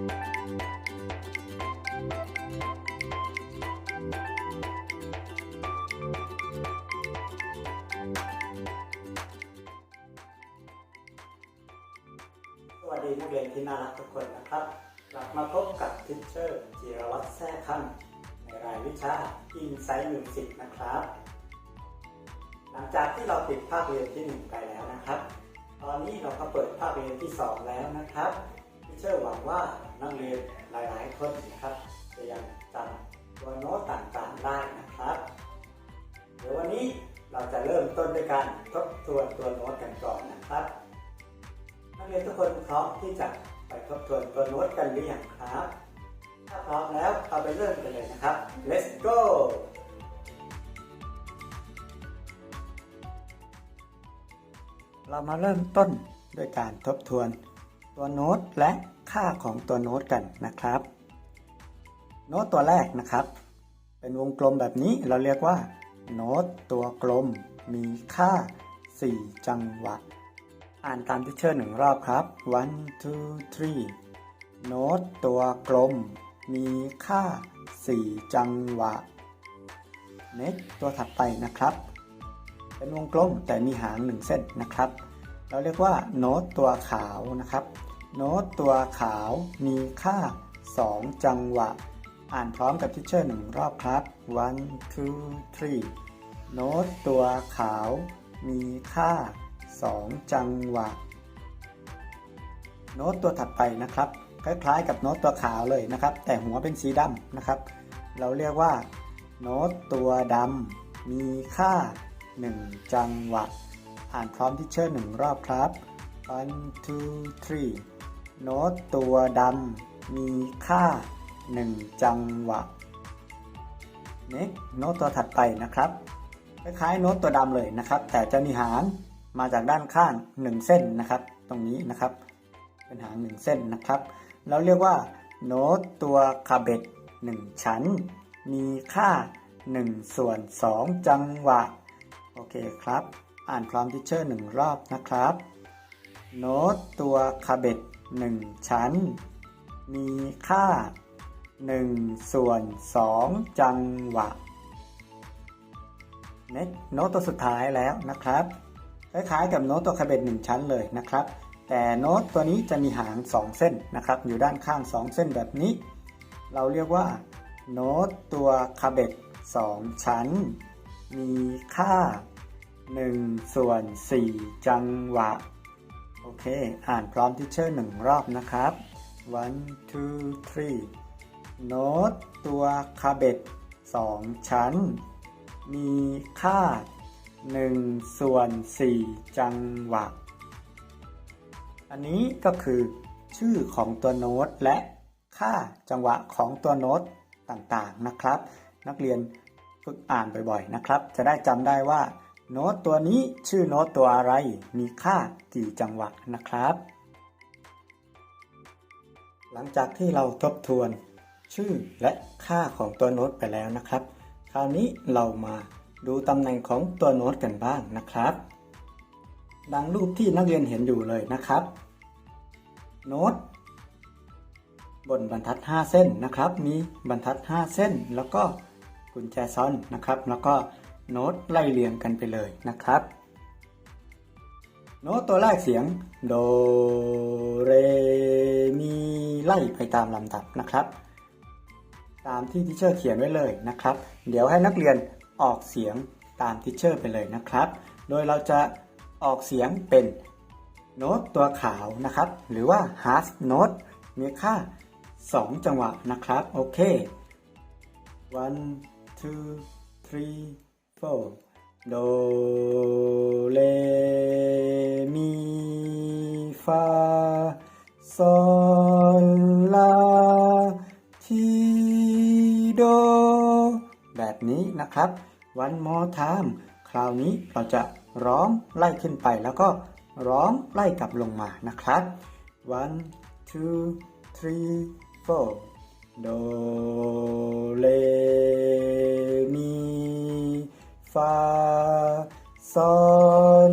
สวัสดีนักเรียนที่น่ารักทุกคนนะครับ กลับมาพบกับทิชเชอร์จิรวัตรแท้ค่ำในรายวิชา Insight Music นะครับ หลังจากที่เราปิดภาคเรียนที่ 1 ไปแล้วนะครับ ตอนนี้เราก็เปิดภาคเรียนที่ 2 แล้วนะครับ เชอร์หวังว่านักเรียนหลาย ๆ คนนะครับ จะยังจำตัวโน้ตต่าง ๆ ได้นะครับ เดี๋ยววันนี้เราจะเริ่มต้นด้วยการทบทวนตัวโน้ตกันก่อนนะครับ นักเรียนทุกคนพร้อมที่จะไปทบทวนตัวโน้ตกันหรือยังครับ ถ้าพร้อมแล้วเราไปเริ่มกันเลยนะครับ let's go เรามาเริ่มต้นด้วยการทบทวนตัวโน้ตและ ค่าของตัวโน้ตกันนะครับ โน้ตตัวแรกนะครับ เป็นวงกลมแบบนี้เราเรียกว่า โน้ตตัวกลมมีค่า 4 จังหวะ อ่านตามที่เชิญหนึ่งรอบครับ one two three โน้ตตัวกลม มีค่า 4 จังหวะ next ตัวถัดไปนะครับ เป็นวงกลมแต่มีหางหนึ่งเส้นนะครับ เราเรียกว่าโน้ตตัวขาวนะครับ โน้ตตัวขาวมีค่า 2 จังหวะ อ่านพร้อมกับทิชเชอร์หนึ่งรอบครับ one two three โน้ตตัวขาวมีค่า 2 จังหวะ โน้ตตัวถัดไปนะครับ คล้ายๆกับโน้ตตัวขาวเลยนะครับ แต่หัวเป็นสีดำนะครับ เราเรียกว่า โน้ตตัวดำมีค่า 1 จังหวะ อ่านพร้อมที่เชิญหนึ่งรอบครับ one two three โน้ตตัวดำมีค่า 1 จังหวะ next โน้ตตัวถัดไปนะครับคล้ายๆโน้ตตัวดำเลยนะครับ แต่จะมีหางมาจากด้านข้าง 1 เส้นนะครับ ตรงนี้นะครับ เป็นหาง 1 เส้นนะครับ เราเรียกว่าโน้ตตัวคาเบต1ชั้น มีค่า 1 ส่วน 2 จังหวะ โอเคครับ อ่านพร้อมทิเชอร์หนึ่งรอบนะครับ โน้ตตัวคาเบต 1ชั้น มีค่า1ส่วน2จังหวะเน็ตโน้ตตัวสุดท้ายแล้วนะครับ คล้ายๆกับโน้ตตัวคาเบตหนึ่งชั้นเลยนะครับ แต่โน้ตตัวนี้จะมีหาง2เส้นนะครับ อยู่ด้านข้าง2เส้นแบบนี้ เราเรียกว่าโน้ตตัวคาเบต2ชั้น มีค่า1ส่วน4จังหวะ เค อ่านพร้อมที่เชอร์หนึ่งรอบนะครับ one two three โน้ตตัวคาเบต2ชั้น มีค่า1ส่วน4จังหวะ อันนี้ก็คือชื่อของตัวโน้ตและค่าจังหวะของตัวโน้ตต่างๆนะครับ นักเรียนฝึกอ่านบ่อยๆนะครับ จะได้จำได้ว่า โน้ตตัวนี้ชื่อโน้ตตัวอะไร มีค่ากี่จังหวะนะครับ หลังจากที่เราทบทวน ชื่อและค่าของตัวโน้ตไปแล้วนะครับ คราวนี้เรามาดูตำแหน่งของตัวโน้ตกันบ้างนะครับ ดังรูปที่นักเรียนเห็นอยู่เลยนะครับ โน้ตบนบรรทัด 5 เส้นนะครับ มีบรรทัด 5 เส้น แล้วก็กุญแจซ้อนนะครับ แล้วก็ โน้ตไล่เรียงกันไปเลยนะครับ โน้ตตัวแรกเสียงโดเรมีไล่ไปตามลำดับนะครับ ตามที่ทิเชอร์เขียนไว้เลยนะครับ เดี๋ยวให้นักเรียนออกเสียงตามทิเชอร์ไปเลยนะครับ โดยเราจะออกเสียงเป็นโน้ตตัวขาวนะครับ หรือว่า half note มีค่า 2 จังหวะนะครับ โอเค one two three four โดเรมีฟาซอลลาทีโดแบบนี้นะครับ one more time คราวนี้เราจะร้องไล่ขึ้นไปแล้วก็ร้องไล่กลับลงมานะครับ one two three four โดเรมี ฟาซอน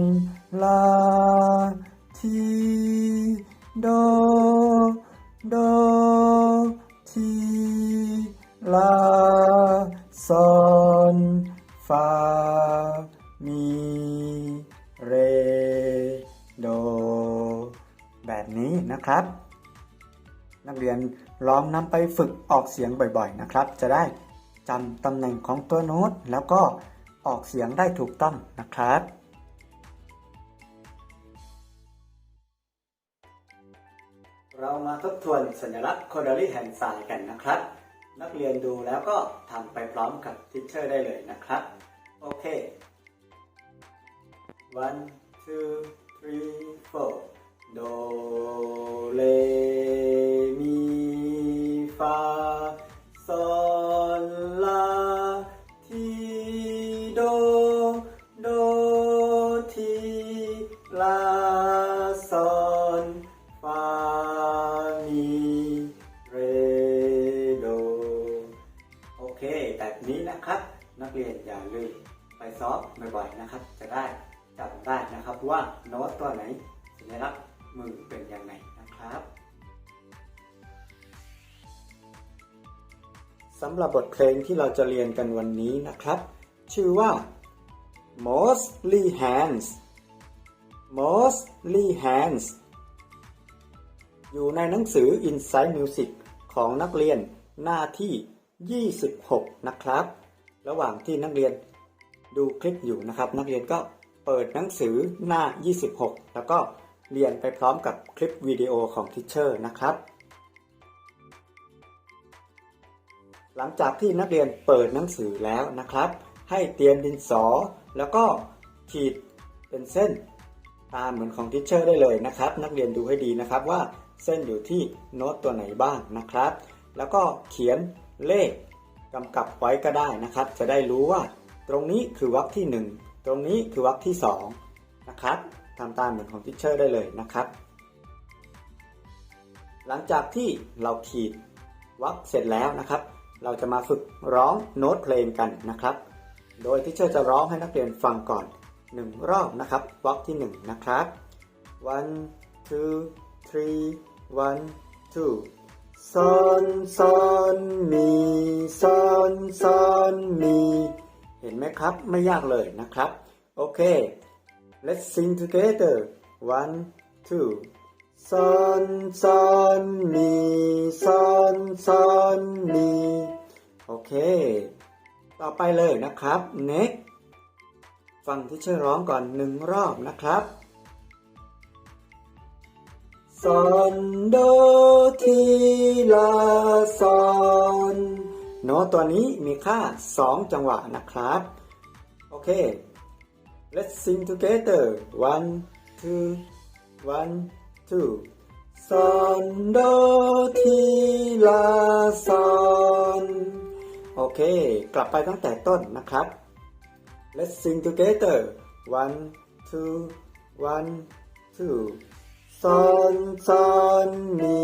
ลาทีโดโดทีลาซอนฟามีเรโด แบบนี้นะครับ นักเรียนลองนำไปฝึกออกเสียงบ่อยๆนะครับ จะได้จำตำแหน่งของตัวโน้ตแล้วก็ ออกเสียงได้ถูกต้องนะครับ เรามาทบทวนสัญลักษณ์ c o d a l y hand sign กันนะครับ นักเรียนดูแล้วก็ทำไปพร้อมกับทิชเชอร์ได้เลยนะครับ โอเค one two three four do re mi fa sol นะครับ จะได้จำได้นะครับว่าโน้ตตัวไหนสัญลักษณ์มือเป็นยังไงนะครับสำหรับบทเพลงที่เราจะเรียนกันวันนี้นะครับ ชื่อว่า mostly hands mostly hands อยู่ในหนังสือ Inside Music ของนักเรียนหน้าที่ 26 นะครับ ระหว่างที่นักเรียน ดูคลิปอยู่นะครับ นักเรียนก็เปิดหนังสือหน้า 26 แล้วก็เรียนไปพร้อมกับคลิปวิดีโอของทิชเชอร์นะครับ หลังจากที่นักเรียนเปิดหนังสือแล้วนะครับ ให้เตรียมดินสอ แล้วก็ขีดเป็นเส้นตามเหมือนของทิชเชอร์ได้เลยนะครับ นักเรียนดูให้ดีนะครับว่าเส้นอยู่ที่โน้ตตัวไหนบ้างนะครับ แล้วก็เขียนเลขกำกับไว้ก็ได้นะครับ จะได้รู้ว่า ตรงนี้คือวรรคที่ 1 ตรงนี้คือวรรคที่2นะครับทำตามเหมือนของทิชเชอร์ได้เลยนะครับ หลังจากที่เราขีดวรรคเสร็จแล้วนะครับ เราจะมาฝึกร้องโน้ตเพลงกันนะครับ โดยที่เชอร์จะร้องให้นักเรียนฟังก่อนหนึ่งรอบนะครับวรรคที่หนึ่งนะครับ one two three one two ซอนซอนมีซอนซอนมี เห็นไหมครับ ไม่ยากเลยนะครับ โอเค let's sing together one two ซอนซอนมีซอนซอนมีโอเค ต่อไปเลยนะครับ next ฟังที่เชื่อร้องก่อนหนึ่งรอบนะครับซอนโดทีลาซอน โน้ตตัวนี้มีค่า 2 จังหวะนะครับ โอเค let's sing together one two one two ซอนโดทีลาซอนโอเค กลับไปตั้งแต่ต้นนะครับ let's sing together one two one two ซอนซอนมี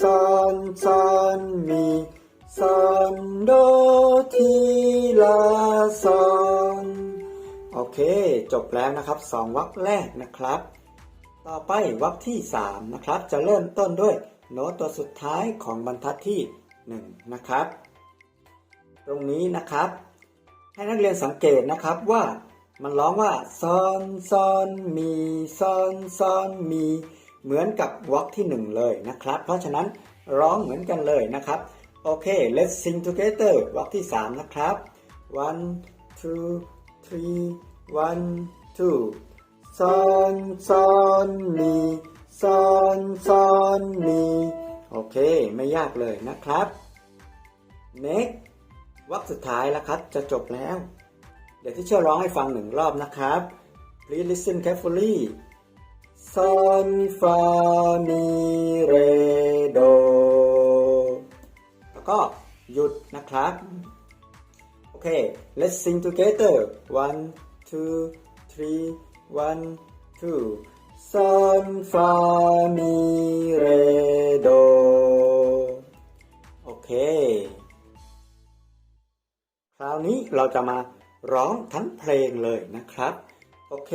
ซอนซอนมี la, son โอเค จบแล้วนะครับสองวรรคแรกนะครับ ต่อไปวรรคที่3นะครับ จะเริ่มต้นด้วยโน้ตตัวสุดท้ายของบรรทัดที่1นะครับ ตรงนี้นะครับ ให้นักเรียนสังเกตนะครับว่ามันร้องว่าซอนซอนมีซอนซอนมี เหมือนกับวรรคที่หนึ่งเลยนะครับ เพราะฉะนั้นร้องเหมือนกันเลยนะครับ โอเค let's sing together วรรคที่สามนะครับ one two three one two ซอนซอนมีซอนซอนมีโอเค ไม่ยากเลยนะครับ next วรรคสุดท้ายแล้วครับ จะจบแล้ว เดี๋ยวที่เชื่อร้องให้ฟังหนึ่งรอบนะครับ Please listen carefully ซอนฟามีเรโด แล้วก็หยุดนะครับ โอเค let's sing together one two three one two ซอนฟามีเรโดโอเค คราวนี้เราจะมาร้องทั้งเพลงเลยนะครับ โอเค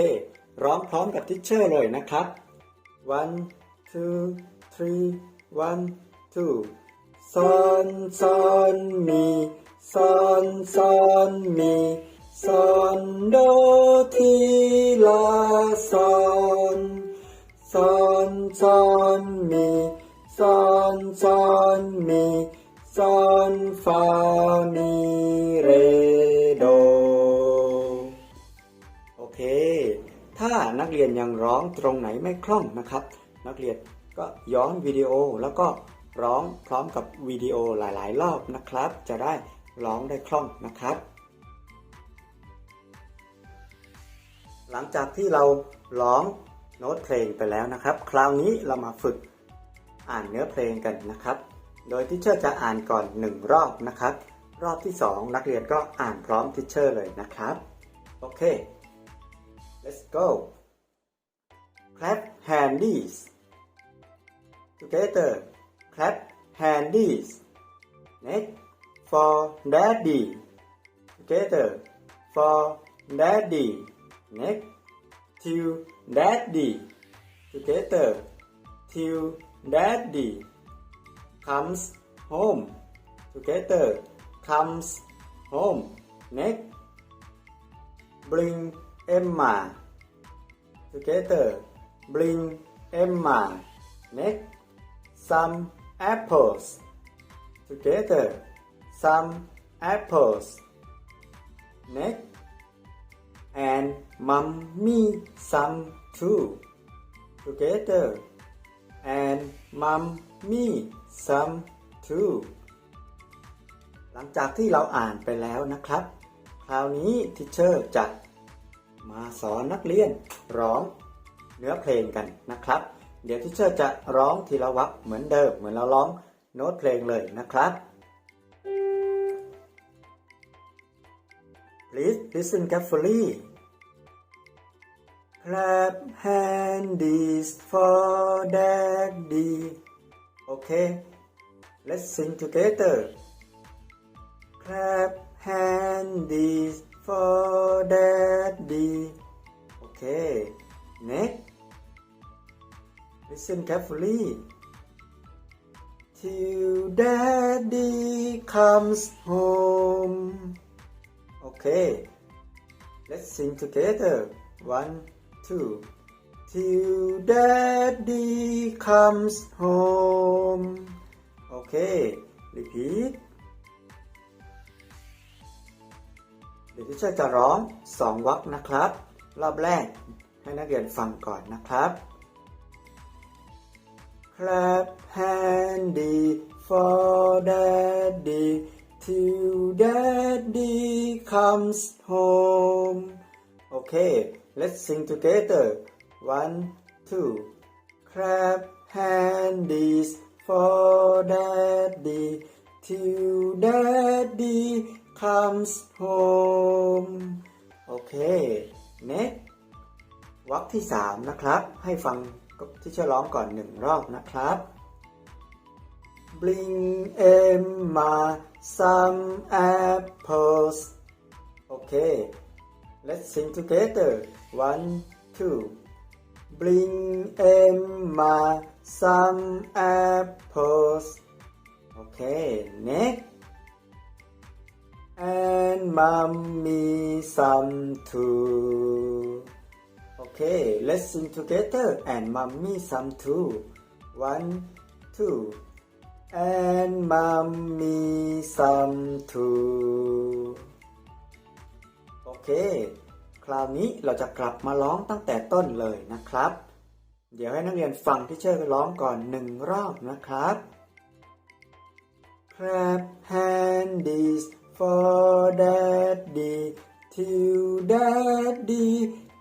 ร้องพร้อมกับทิชเชอร์เลยนะครับ one two three one two ซอนซอนมี son son mi son do ti la son son son mi son son mi son fa mi re do โอเค ถ้านักเรียนยังร้องตรงไหนไม่คล่องนะครับ นักเรียนก็ย้อนวิดีโอแล้วก็ ร้องพร้อมกับวิดีโอหลาย ๆ รอบนะครับ จะได้ร้องได้คล่องนะครับ หลังจากที่เราร้องโน้ตเพลงไปแล้วนะครับ คราวนี้เรามาฝึกอ่านเนื้อเพลงกันนะครับ โดยที่เชอร์จะอ่านก่อนหนึ่งรอบนะครับ รอบที่สองนักเรียนก็อ่านพร้อมทิเชอร์เลยนะครับ โอเค let's go clap handies together clap handies next for daddy. Together for daddy. Next till daddy. Together till daddy. Comes home. Together comes home. Next bring Emma. Together bring Emma. Next some apples together some apples next and mommy some too together and mommy some too หลังจากที่เราอ่านไปแล้วนะครับ คราวนี้ทิเชอร์จะมาสอนนักเรียนร้องเนื้อเพลงกันนะครับ เดี๋ยวทิเชอร์จะร้องทีละวรรคเหมือนเดิม เหมือนเราร้องโน้ตเพลงเลยนะครับ Please listen carefully Clap handies for daddy Okay let's sing together Clap handies for daddy. Listen carefully. Till daddy comes home. Okay. Let's sing together. One, two. Till daddy comes home. Okay. Repeat. เดี๋ยวที่ชอร์จะร้องสองวรรคนะครับ รอบแรกให้นักเรียนฟังก่อนนะครับ Clap handy for daddy till daddy comes home Okay let's sing together one two clap handies for daddy till daddy comes home โอเค next วรรคที่สามนะครับ ให้ฟัง ที่จะร้องก่อนหนึ่งรอบนะครับ Bring Emma some apples โอเค let's sing together one two Bring Emma some apples โอเค next and mommy some too. Okay, let's sing together and mommy some too. One, two. And mommy some too. โอเค คราวนี้เราจะกลับมาร้องตั้งแต่ต้นเลยนะครับ เดี๋ยวให้นักเรียนฟังที่เชอร์ร้องก่อนหนึ่งรอบนะครับ Clap handies for daddy till daddy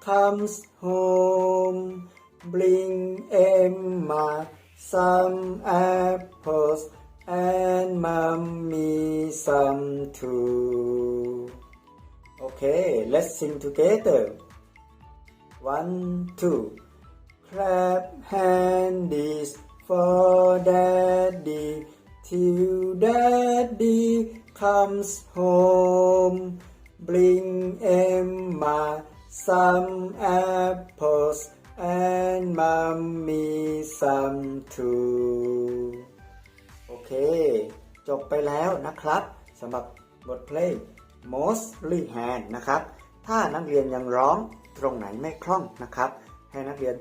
comes home. Bring Emma some apples and mommy some too. Okay, let's sing together. One, two. Clap handies for daddy till daddy comes home. Bring Emma some apples and mommy some too. โอเค จบไปแล้วนะครับสำหรับบทเพลง mostly hand นะครับ ถ้านักเรียนยังร้องตรงไหนไม่คล่องนะครับ ให้นักเรียน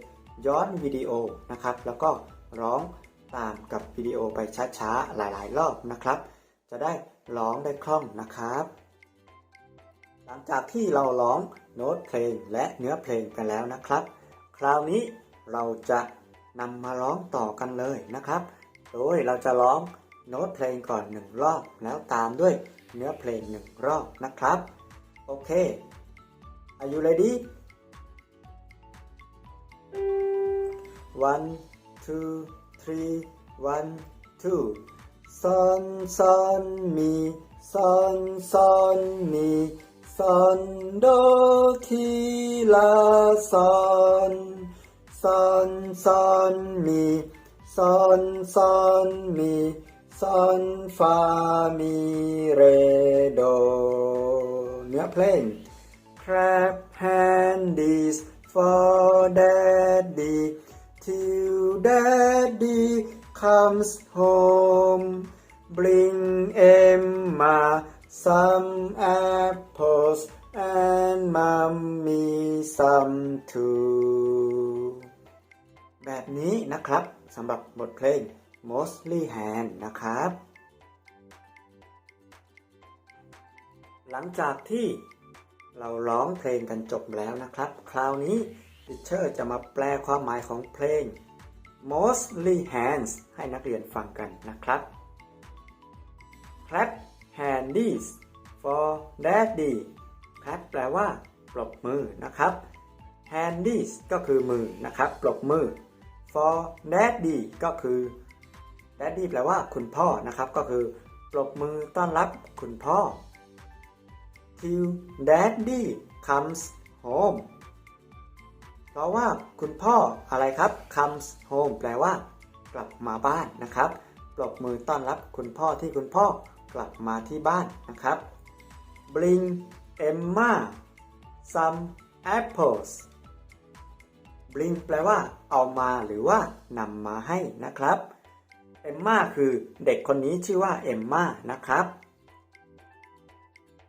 ย้อนวิดีโอนะครับ แล้วก็ร้องตามกับวิดีโอไปช้าๆ หลายๆ รอบนะครับ จะได้ร้องได้คล่องนะครับ หลังจากที่เราร้อง โน้ตเพลงและเนื้อเพลงกันแล้วนะครับ คราวนี้เราจะนำมาร้องต่อกันเลยนะครับ โดยเราจะร้องโน้ตเพลงก่อนหนึ่งรอบแล้วตามด้วยเนื้อเพลงหนึ่งรอบนะครับ โอเค Are you ready One two three one two Son son mi son son mi son do ti la son son son mi son son mi son fa mi re do เนื้อเพลง Clap handies for daddy till daddy comes home bring Emma some apples and mommy some too แบบนี้นะครับสำหรับบทเพลง mostly hand นะครับ หลังจากที่เราร้องเพลงกันจบแล้วนะครับ คราวนี้ดิเชอร์จะมาแปลความหมายของเพลง mostly hands ให้นักเรียนฟังกันนะครับ clap handies for daddy clap แปลว่าปรบมือนะครับ handies ก็คือมือนะครับ ปรบมือ for daddy ก็คือ daddy แปลว่าคุณพ่อนะครับ ก็คือ ปรบมือต้อนรับคุณพ่อ till daddy comes home เพราะว่าคุณพ่ออะไรครับ comes home แปลว่า กลับมาบ้านนะครับ ปรบมือต้อนรับคุณพ่อที่คุณพ่อ กลับมาที่บ้านนะครับ bring Emma some apples bring แปลว่าเอามาหรือว่านำมาให้นะครับเอมมาคือเด็กคนนี้ชื่อว่าเอมมานะครับ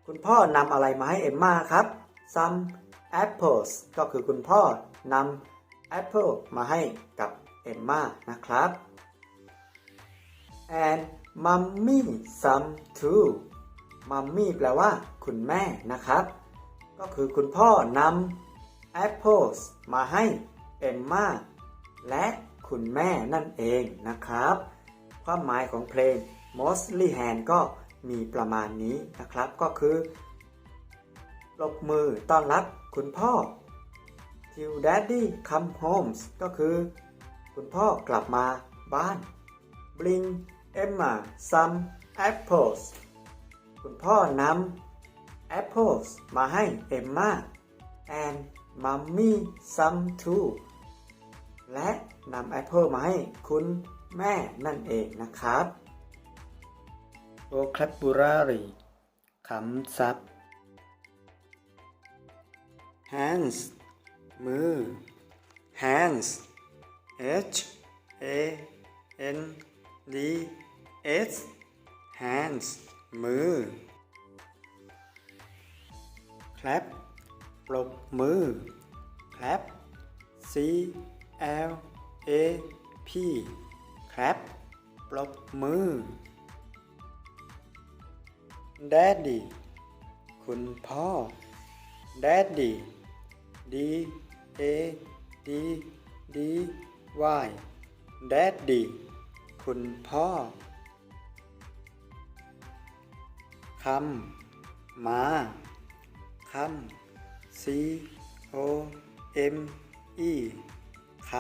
คุณพ่อนำอะไรมาให้เอมมาครับ some apples ก็คือคุณพ่อนำ apple มาให้กับเอมมานะครับ and mommy some too mommy แปลว่า คุณแม่นะครับ ก็คือคุณพ่อนำ apples มาให้เอมมาและคุณแม่นั่นเองนะครับ ความหมายของเพลง mostly hand ก็มีประมาณนี้นะครับ ก็คือปรบมือต้อนรับคุณพ่อ till daddy come home ก็คือ คุณพ่อกลับมาบ้าน bring Emma some apples คุณพ่อนำ apples มาให้เอมมา and mommy some too และนำแอปเปิลมาให้คุณแม่นั่นเองนะครับ vocabulary คำศัพท์ hands มือ hands h a n d s hands มือ clap ปรบมือ clap c l a p clap ปรบมือ daddy คุณพ่อ daddy d a d d y daddy คุณพ่อ คำมาคำ c o m e ค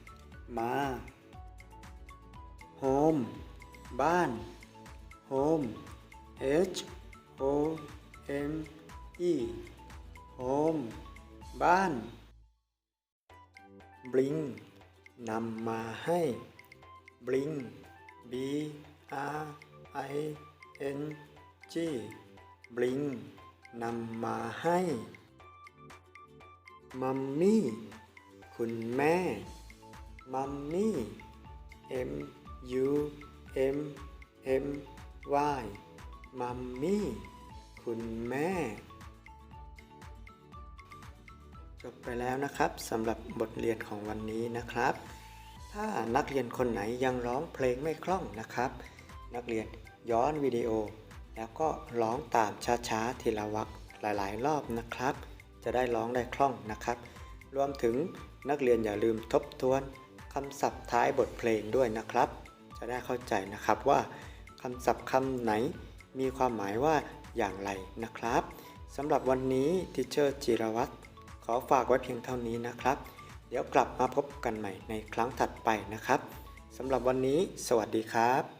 ำมา home บ้าน home h o m e home บ้าน bring นำมาให้ bring b r i n g bring นำมาให้มัมมี่คุณแม่มัมมี่ M U M M Y มัมมี่คุณแม่ จบไปแล้วนะครับสำหรับบทเรียนของวันนี้นะครับ ถ้านักเรียนคนไหนยังร้องเพลงไม่คล่องนะครับ นักเรียนย้อนวิดีโอ แล้วก็ร้องตามช้าๆทีละวรรคหลายๆ รอบนะครับ จะได้ร้องได้คล่องนะครับ รวมถึงนักเรียนอย่าลืมทบทวนคำศัพท์ท้ายบทเพลงด้วยนะครับ จะได้เข้าใจนะครับว่าคำศัพท์คำไหนมีความหมายว่าอย่างไรนะครับสำหรับวันนี้ทิเชอร์จิรวัตรขอฝากไว้เพียงเท่านี้นะครับ เดี๋ยวกลับมาพบกันใหม่ในครั้งถัดไปนะครับสำหรับวันนี้ สวัสดีครับ